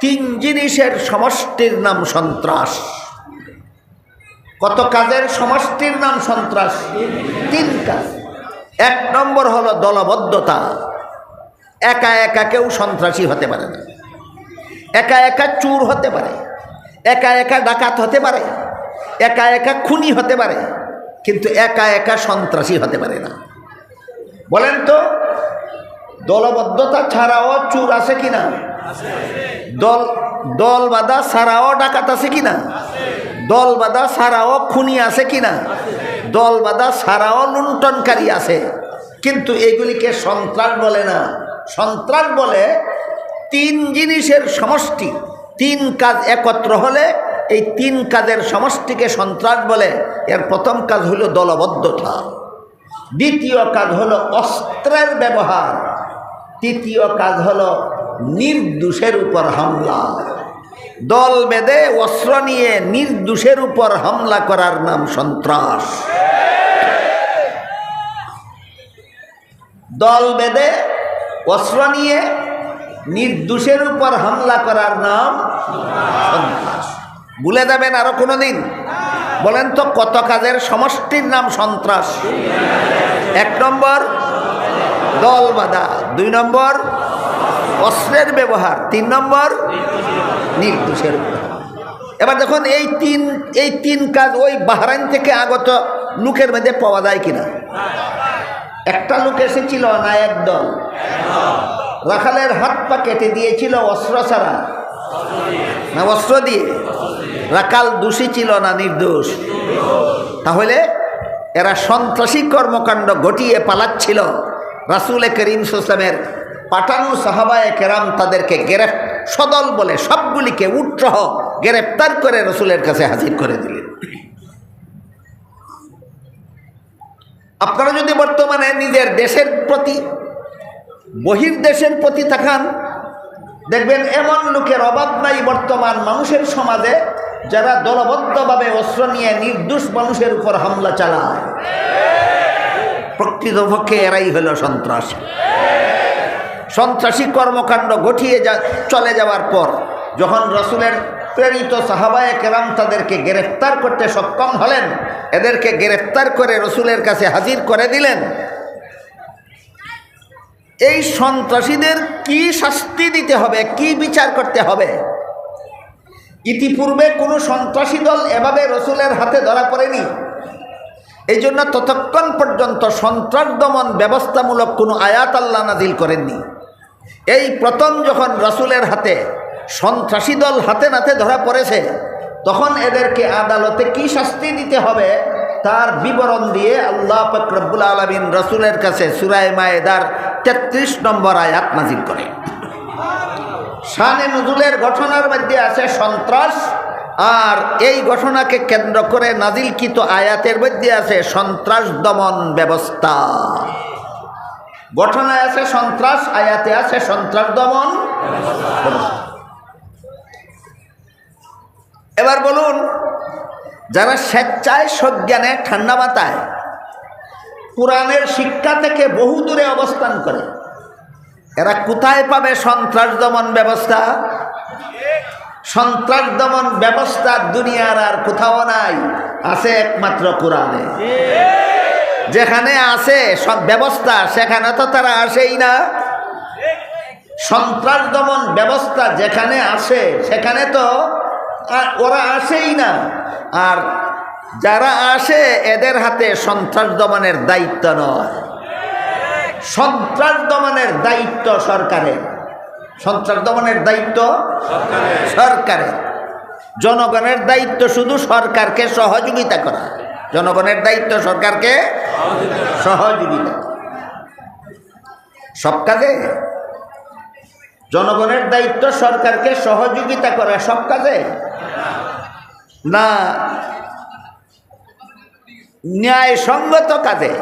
তিন জিনিসের সমষ্টির নাম সন্ত্রাস। কত কাজের সমষ্টির নাম সন্ত্রাস? তিন কাজ। এক নম্বর হলো দলবদ্ধতা। একা একা কেউ সন্ত্রাসী হতে পারে না। একা একা চুর হতে পারে। একা একা ডাকাত হতে পারে। একা একা খুনি হতে পারে। কিন্তু একা একা সন্ত্রাসী হতে পারে না। বলেন তো, দলবদ্ধতা ছাড়াও চুর আছে কিনা? দল দল বাঁধা ছাড়াও ডাকাত আছে কিনা দল বাঁধা ছাড়াও খুনি আছে কিনা দল বাঁধা ছাড়াও লুণ্ঠনকারী আছে। কিন্তু এগুলিকে সন্ত্রাস বলে না। সন্ত্রাস বলে তিন জিনিসের সমষ্টি। তিন কাজ একত্র হলে এই তিন কাজের সমষ্টিকে সন্ত্রাস বলে। এর প্রথম কাজ হলো দলবদ্ধতা। দ্বিতীয় কাজ হলো অস্ত্রের ব্যবহার। তৃতীয় কাজ হলো নির্দোষের উপর হামলা। দল বেঁধে অস্ত্র নিয়ে নির্দোষের উপর হামলা করার নাম সন্ত্রাস। দল বেঁধে অস্ত্র নিয়ে নির্দোষের উপর হামলা করার নাম সন্ত্রাস। ভুলে যাবেন আরও কোনো দিন বলেন তো, কত কাজের সমষ্টির নাম সন্ত্রাস? এক নম্বর, দল বাঁধা। দুই নম্বর অস্ত্রের ব্যবহার। তিন নম্বর? নির্দোষের এবার দেখুন, এই তিন এই তিন কাজ ওই বাহরাইন থেকে আগত লোকের মধ্যে পাওয়া যায় কিনা? একটা লোক এসেছিল না একদল? রাখালের হাত পা কেটে দিয়েছিল অস্ত্র ছাড়া। না অস্ত্র দিয়ে? রাখাল দোষী ছিল না নির্দোষ? তাহলে এরা সন্ত্রাসী কর্মকাণ্ড ঘটিয়ে পালাচ্ছিল রাসুল করিম সুসলামের পাঠানো সাহাবায় কেরাম তাদেরকে গ্রেফ, সদল বলে সবগুলিকে উৎসাহ গ্রেপ্তার করে রসুলের কাছে হাজির করে দিলেন। আপনারা যদি বর্তমানে নিজের দেশের প্রতি বহির দেশের প্রতি তাকান, দেখবেন এমন লোকের অভাব নাই বর্তমান মানুষের সমাজে, যারা দলবদ্ধভাবে অস্ত্র নিয়ে নির্দোষ মানুষের উপর হামলা চালায়। প্রকৃতপক্ষে এরাই হল সন্ত্রাসী। সন্ত্রাসী কর্মকাণ্ড ঘটিয়ে যা, চলে যাওয়ার পর যখন রসুলের প্রেরিত সাহাবায় কেরাম তাদেরকে গ্রেফতার করতে সক্ষম হলেন, এদেরকে গ্রেফতার করে রসুলের কাছে হাজির করে দিলেন, এই সন্ত্রাসীদের কি শাস্তি দিতে হবে, কি বিচার করতে হবে? ইতিপূর্বে কোনো সন্ত্রাসী দল এভাবে রসুলের হাতে ধরা পড়েনি। এই জন্য ততক্ষণ পর্যন্ত সন্ত্রাস দমন ব্যবস্থামূলক কোনো আয়াত আল্লাহ নাজিল করেননি। এই প্রথম যখন রসুলের হাতে সন্ত্রাসী দল হাতে নাতে ধরা পড়েছে, তখন এদেরকে আদালতে কি শাস্তি দিতে হবে তার বিবরণ দিয়ে আল্লাহ ফকরবুল আলমিন রসুলের কাছে সুরায় মায়েদার তেত্রিশ নম্বর আয়াত নাজিল করে শানে নজুলের ঘটনার মধ্যে আছে সন্ত্রাস, আর এই ঘটনাকে কেন্দ্র করে নাজিলকৃত আয়াতের মধ্যে আছে সন্ত্রাস দমন ব্যবস্থা। ঘটনায় আছে সন্ত্রাস, আয়াতে আছে সন্ত্রাস দমন। এবার বলুন, যারা স্বেচ্ছায় সজ্ঞানে ঠান্ডা মাথায় কোরআনের শিক্ষা থেকে বহু দূরে অবস্থান করে, এরা কোথায় পাবে সন্ত্রাস দমন ব্যবস্থা? সন্ত্রাস দমন ব্যবস্থা দুনিয়ার আর কোথাও নাই, আছে একমাত্র কোরআনে। যেখানে আছে সব ব্যবস্থা সেখানে তো তারা আসেই না। সন্ত্রাস দমন ব্যবস্থা যেখানে আসে সেখানে তো ওরা আসেই না। আর যারা আসে এদের হাতে সন্ত্রাস দমনের দায়িত্ব নয়। সন্ত্রাস দমনের দায়িত্ব সরকারের। সন্ত্রাস দমনের দায়িত্ব সরকারের। জনগণের দায়িত্ব শুধু সরকারকে সহযোগিতা করা। জনগণের দায়িত্ব সরকারকে সহযোগিতা। সব কাজে জনগণের দায়িত্ব সরকারকে সহযোগিতা করা সব কাজে? না, ন্যায়সঙ্গত কাজে।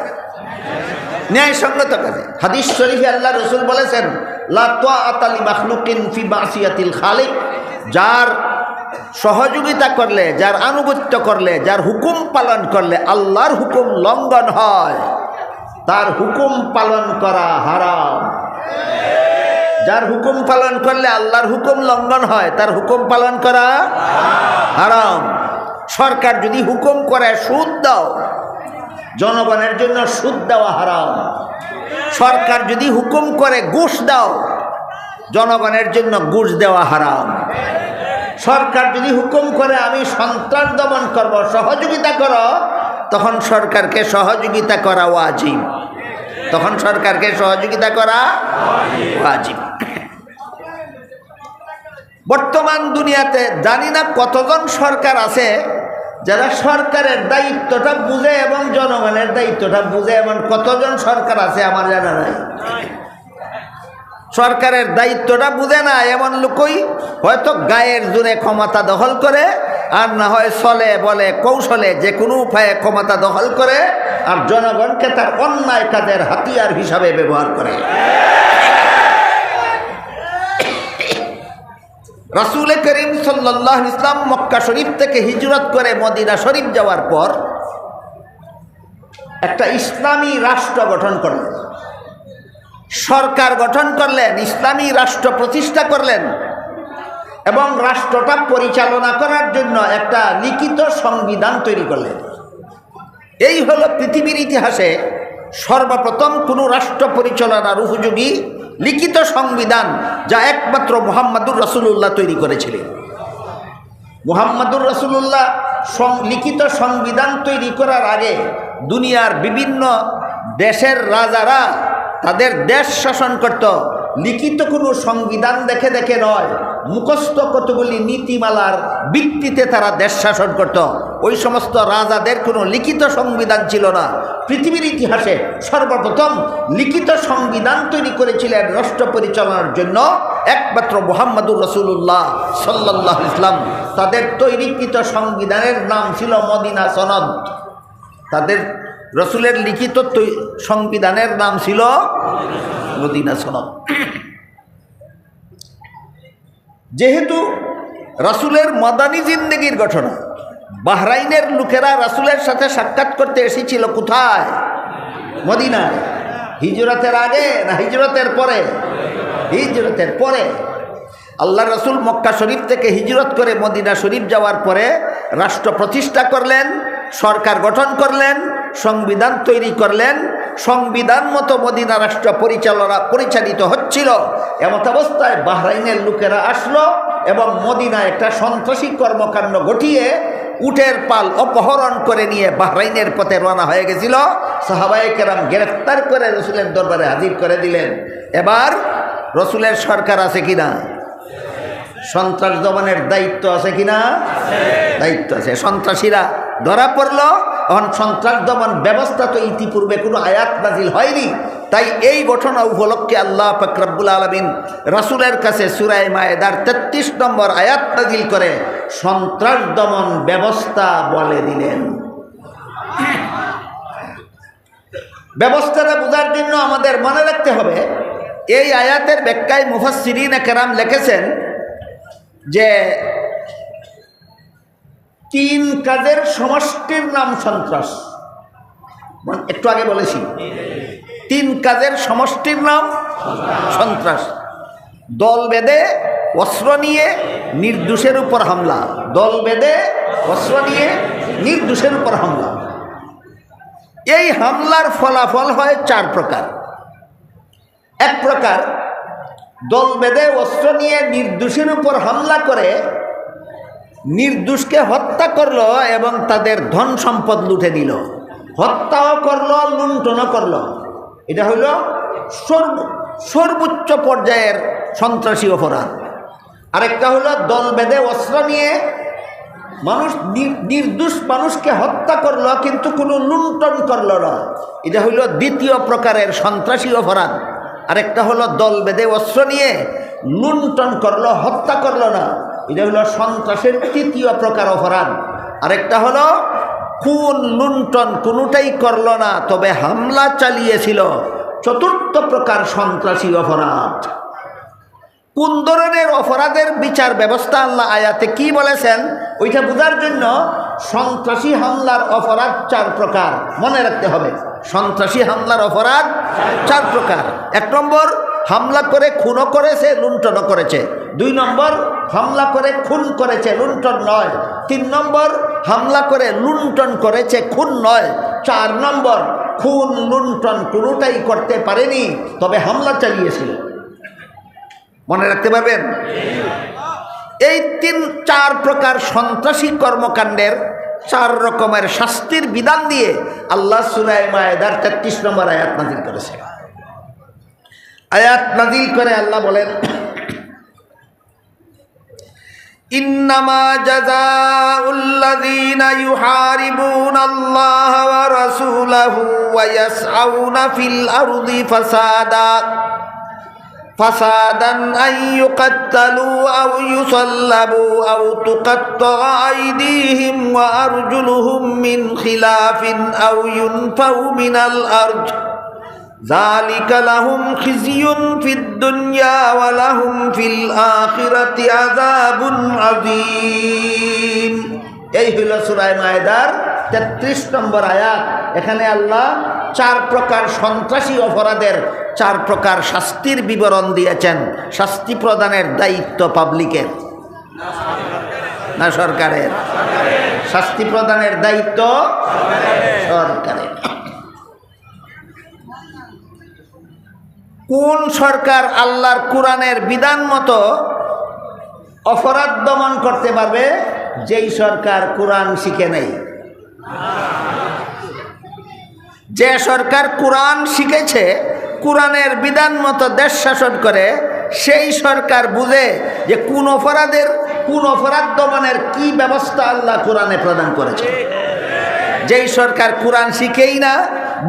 ন্যায়সঙ্গত কাজে। হাদিস শরীফে আল্লাহ রসুল বলেছেন লাতোয়া আতালি মাখলুকিন ফি বাসিয়াতিল খালিক যার সহযোগিতা করলে, যার আনুগত্য করলে, যার হুকুম পালন করলে আল্লাহর হুকুম লঙ্ঘন হয়। তার হুকুম পালন করা হারাম। যার হুকুম পালন করলে আল্লাহর হুকুম লঙ্ঘন হয়, তার হুকুম পালন করা হারাম। সরকার যদি হুকুম করে সুদ দাও, জনগণের জন্য সুদ দেওয়া হারাম। সরকার যদি হুকুম করে ঘুষ দাও, জনগণের জন্য ঘুষ দেওয়া হারাম। সরকার যদি হুকুম করে, আমি সন্ত্রাস দমন করব, সহযোগিতা করো, তখন সরকারকে সহযোগিতা করা ওয়াজিব। তখন সরকারকে সহযোগিতা করা ওয়াজিব। বর্তমান দুনিয়াতে জানি না কতজন সরকার আছে, যারা সরকারের দায়িত্বটা বুঝে এবং জনগণের দায়িত্বটা বুঝে, এমন কতজন সরকার আছে আমার জানা নাই। সরকারের দায়িত্বটা বুঝে না এমন লোকই, হয়তো গায়ের জোরে ক্ষমতা দখল করে, আর না হয় সলে বলে কৌশলে যে কোনো উপায়ে ক্ষমতা দখল করে, আর জনগণকে তার অন্যায় কাজের হাতিয়ার হিসাবে ব্যবহার করে। রাসুল করিম সাল্লাহ ইসলাম মক্কা শরীফ থেকে হিজরত করে মদিনা শরীফ যাওয়ার পর একটা ইসলামী রাষ্ট্র গঠন করলেন। সরকার গঠন করলেন, ইসলামী রাষ্ট্র প্রতিষ্ঠা করলেন এবং রাষ্ট্রটা পরিচালনা করার জন্য একটা লিখিত সংবিধান তৈরি করলেন। এই হলো পৃথিবীর ইতিহাসে সর্বপ্রথম কোনো রাষ্ট্র পরিচালনার উপযোগী লিখিত সংবিধান যা একমাত্র মোহাম্মদুর রসুল্লাহ তৈরি করেছিলেন। মোহাম্মদুর রসুল্লাহ লিখিত সংবিধান তৈরি করার আগে দুনিয়ার বিভিন্ন দেশের রাজারা তাদের দেশ শাসন করত। লিখিত কোনো সংবিধান দেখে দেখে নয়। মুখস্থ কতগুলি নীতিমালার ভিত্তিতে তারা দেশ শাসন করত। ওই সমস্ত রাজাদের কোনো লিখিত সংবিধান ছিল না। পৃথিবীর ইতিহাসে সর্বপ্রথম লিখিত সংবিধান তৈরি করেছিলেন রাষ্ট্র পরিচালনার জন্য একমাত্র মোহাম্মদুর রসুল্লাহ সাল্লাহ ইসলাম তাদের তৈরিকৃত সংবিধানের নাম ছিল মদিনা সনদ। তাদের রসুলের লিখিত সংবিধানের নাম ছিল মদিনা সনদ। যেহেতু রাসুলের মদানী জিন্দগির ঘটনা, বাহরাইনের লোকেরা রাসুলের সাথে সাক্ষাৎ করতে এসেছিল কোথায়? মদিনায়। হিজরতের আগে না হিজরতের পরে? হিজরতের পরে। আল্লাহ রসুল মক্কা শরীফ থেকে হিজরত করে মদিনা শরীফ যাওয়ার পরে রাষ্ট্র প্রতিষ্ঠা করলেন, সরকার গঠন করলেন সংবিধান তৈরি করলেন, সংবিধান মতো মদিনা রাষ্ট্র পরিচালনা পরিচালিত হচ্ছিল। এমত অবস্থায় বাহরাইনের লোকেরা আসলো এবং মদিনা একটা সন্ত্রাসী কর্মকাণ্ড ঘটিয়ে উটের পাল অপহরণ করে নিয়ে বাহরাইনের পথে রওনা হয়ে গেছিল। সাহাবায়ে কেরাম গ্রেফতার করে রসুলের দরবারে হাজির করে দিলেন। এবার রসুলের সরকার আছে কিনা? সন্ত্রাস দমনের দায়িত্ব আছে কিনা? দায়িত্ব আছে। সন্ত্রাসীরা ধরা পড়ল এখন সন্ত্রাস দমন ব্যবস্থা তো ইতিপূর্বে কোনো আয়াত নাজিল হয়নি। তাই এই ঘটনা উপলক্ষে আল্লাহ ফকরাবুল আলমিন রাসুলের কাছে সুরাই মায়েদার তেত্রিশ নম্বর আয়াত নাজিল করে সন্ত্রাস দমন ব্যবস্থা বলে দিলেন। ব্যবস্থাটা বোঝার জন্য আমাদের মনে রাখতে হবে, এই আয়াতের ব্যাখ্যায় মুফাসিরিন কেরাম লিখেছেন যে তিন কাজের সমষ্টির নাম সন্ত্রাস। একটু আগে বলেছি, তিন কাজের সমষ্টির নাম সন্ত্রাস। দল বেঁধে অস্ত্র নিয়ে নির্দোষের উপর হামলা। দল বেঁধে অস্ত্র নিয়ে নির্দোষের উপর হামলা। এই হামলার ফলাফল হয় চার প্রকার। এক প্রকার, দল বেঁধে অস্ত্র নিয়ে নির্দোষের উপর হামলা করে নির্দোষকে হত্যা করল এবং তাদের ধন সম্পদ লুটে দিল। হত্যাও করল, লুণ্ঠনও করল। এটা হইল সর্ব, সর্বোচ্চ পর্যায়ের সন্ত্রাসী অপরাধ। আরেকটা হলো দল বেঁধে অস্ত্র নিয়ে মানুষ নির্দোষ মানুষকে হত্যা করল, কিন্তু কোনো লুণ্ঠন করল না। এটা হইল দ্বিতীয় প্রকারের সন্ত্রাসী অপরাধ। আরেকটা হলো দল বেঁধে অস্ত্র নিয়ে লুণ্ঠন করল, হত্যা করল না। এটা হলো সন্ত্রাসের তৃতীয় প্রকার অপরাধ। আরেকটা হলো, খুন, লুণ্ঠন কোনোটাই করল না, তবে হামলা চালিয়েছিল। চতুর্থ প্রকার সন্ত্রাসী অপরাধ। কোন ধরনের অপরাধের বিচার ব্যবস্থা আল্লাহ আয়াতে কি বলেছেন, ওইটা বোঝার জন্য সন্ত্রাসী হামলার অপরাধ চার প্রকার। মনে রাখতে হবে, সন্ত্রাসী হামলার অপরাধ চার প্রকার। এক নম্বর, হামলা করে, খুনও করেছে, লুণ্ঠনও করেছে। দুই নম্বর হামলা করে, খুন করেছে, লুণ্ঠন নয়। তিন নম্বর, হামলা করে, লুণ্ঠন করেছে, খুন নয়। চার নম্বর, খুন, লুণ্ঠন কোনোটাই করতে পারেনি, তবে হামলা চালিয়েছিল। মনে রাখতে পারবেন? এই তিন, চার প্রকার সন্ত্রাসী কর্মকাণ্ডের চার রকমের শাস্তির বিধান দিয়ে আল্লাহ সুরায় মায়েদার তেত্রিশ নম্বর আয়াত নাজিল করেছে আয়াত নাজিল করে আল্লাহ বলেন إنما جزاء الذين يحاربون الله ورسوله ويسعون في الأرض فسادا فسادا أن يقتلوا أو يصلبوا أو تقطع أيديهم وأرجلهم من خلاف أو ينفوا من الأرض. জালিকা লাহুম খিজিউন ফিদ দুনিয়া ওয়া লাহুম ফিল আখিরাতি আযাবুন আযীম। এই হলো সূরা মায়েদার 33 নম্বর আয়াত। এখানে আল্লাহ চার প্রকার সন্ত্রাসী অপরাধের চার প্রকার শাস্তির বিবরণ দিয়েছেন, শাস্তি প্রদানের দায়িত্ব পাবলিকের। না সরকারের। শাস্তি প্রদানের দায়িত্ব সরকারের। কোন সরকার আল্লাহর কোরআনের বিধান মতো অপরাধ দমন করতে পারবে, যেই সরকার কোরআন শিখে নেই? যে সরকার কোরআন শিখেছে, কোরআনের বিধান মতো দেশ শাসন করে, সেই সরকার বুঝে যে কোন অপরাধের, কোন অপরাধ দমনের কি ব্যবস্থা আল্লাহ কোরআনে প্রদান করেছে। যেই সরকার কোরআন শিখেই না,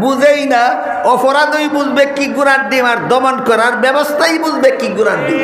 বুঝেই না অপরাধই বুঝবে কি গুণার ডিম আর দমন করার ব্যবস্থাই বুঝবে কি গুণার ডিম।